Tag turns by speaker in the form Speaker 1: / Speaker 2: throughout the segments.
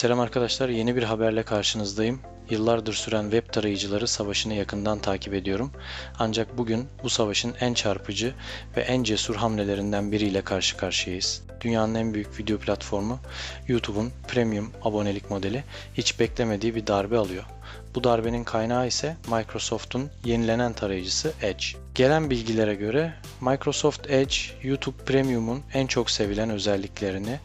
Speaker 1: Selam arkadaşlar, yeni bir haberle karşınızdayım. Yıllardır süren web tarayıcıları savaşını yakından takip ediyorum. Ancak bugün bu savaşın en çarpıcı ve en cesur hamlelerinden biriyle karşı karşıyayız. Dünyanın en büyük video platformu YouTube'un premium abonelik modeli hiç beklemediği bir darbe alıyor. Bu darbenin kaynağı ise Microsoft'un yenilenen tarayıcısı Edge. Gelen bilgilere göre Microsoft Edge, YouTube Premium'un en çok sevilen özelliklerini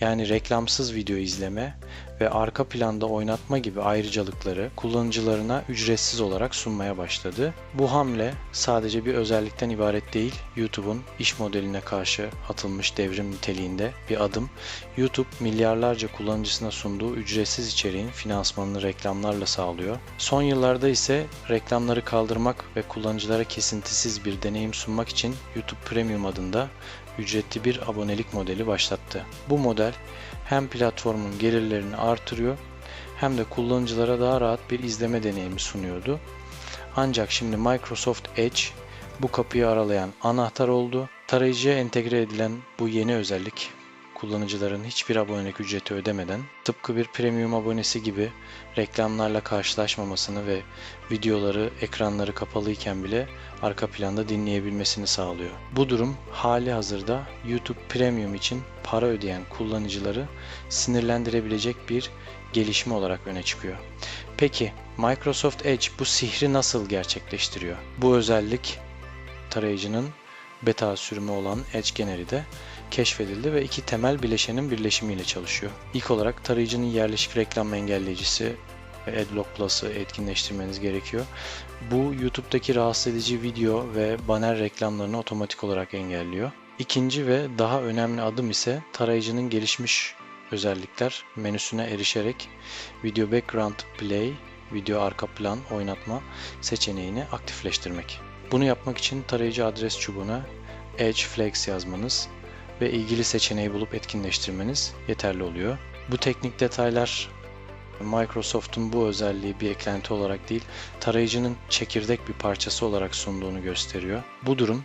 Speaker 1: yani reklamsız video izleme ve arka planda oynatma gibi ayrıcalıkları kullanıcılarına ücretsiz olarak sunmaya başladı. Bu hamle sadece bir özellikten ibaret değil, YouTube'un iş modeline karşı atılmış devrim niteliğinde bir adım. YouTube milyarlarca kullanıcısına sunduğu ücretsiz içeriğin finansmanını reklamlarla sağlıyor. Son yıllarda ise reklamları kaldırmak ve kullanıcılara kesintisiz bir deneyim sunmak için YouTube Premium adında ücretli bir abonelik modeli başlattı. Bu model hem platformun gelirlerini artırıyor hem de kullanıcılara daha rahat bir izleme deneyimi sunuyordu. Ancak şimdi Microsoft Edge bu kapıyı aralayan anahtar oldu. Tarayıcıya entegre edilen bu yeni özellik kullanıcıların hiçbir abonelik ücreti ödemeden tıpkı bir premium abonesi gibi reklamlarla karşılaşmamasını ve videoları ekranları kapalıyken bile arka planda dinleyebilmesini sağlıyor. Bu durum hali hazırda YouTube Premium için para ödeyen kullanıcıları sinirlendirebilecek bir gelişme olarak öne çıkıyor. Peki Microsoft Edge bu sihri nasıl gerçekleştiriyor? Bu özellik tarayıcının beta sürümü olan Edge Generi'de keşfedildi ve iki temel bileşenin birleşimiyle çalışıyor. İlk olarak tarayıcının yerleşik reklam engelleyicisi Adblock Plus'ı etkinleştirmeniz gerekiyor. Bu YouTube'daki rahatsız edici video ve banner reklamlarını otomatik olarak engelliyor. İkinci ve daha önemli adım ise tarayıcının gelişmiş özellikler menüsüne erişerek Video Background Play, video arka plan oynatma seçeneğini aktifleştirmek. Bunu yapmak için tarayıcı adres çubuğuna Edge Flex yazmanız ve ilgili seçeneği bulup etkinleştirmeniz yeterli oluyor. Bu teknik detaylar Microsoft'un bu özelliği bir eklenti olarak değil, tarayıcının çekirdek bir parçası olarak sunduğunu gösteriyor. Bu durum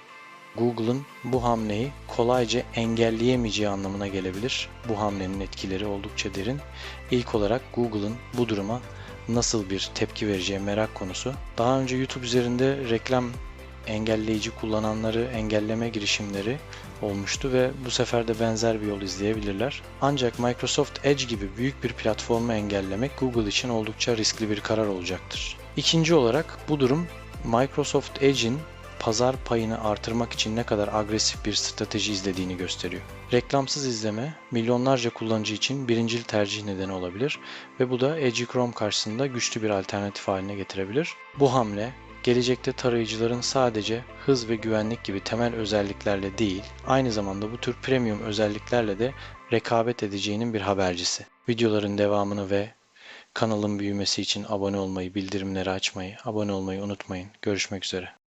Speaker 1: Google'ın bu hamleyi kolayca engelleyemeyeceği anlamına gelebilir. Bu hamlenin etkileri oldukça derin. İlk olarak Google'ın bu duruma nasıl bir tepki vereceği merak konusu. Daha önce YouTube üzerinde reklam engelleyici kullananları engelleme girişimleri olmuştu ve bu sefer de benzer bir yol izleyebilirler. Ancak Microsoft Edge gibi büyük bir platformu engellemek Google için oldukça riskli bir karar olacaktır. İkinci olarak bu durum Microsoft Edge'in pazar payını artırmak için ne kadar agresif bir strateji izlediğini gösteriyor. Reklamsız izleme milyonlarca kullanıcı için birincil tercih nedeni olabilir ve bu da Edge Chrome karşısında güçlü bir alternatif haline getirebilir. Bu hamle gelecekte tarayıcıların sadece hız ve güvenlik gibi temel özelliklerle değil, aynı zamanda bu tür premium özelliklerle de rekabet edeceğinin bir habercisi. Videoların devamını ve kanalın büyümesi için abone olmayı, bildirimleri açmayı, abone olmayı unutmayın. Görüşmek üzere.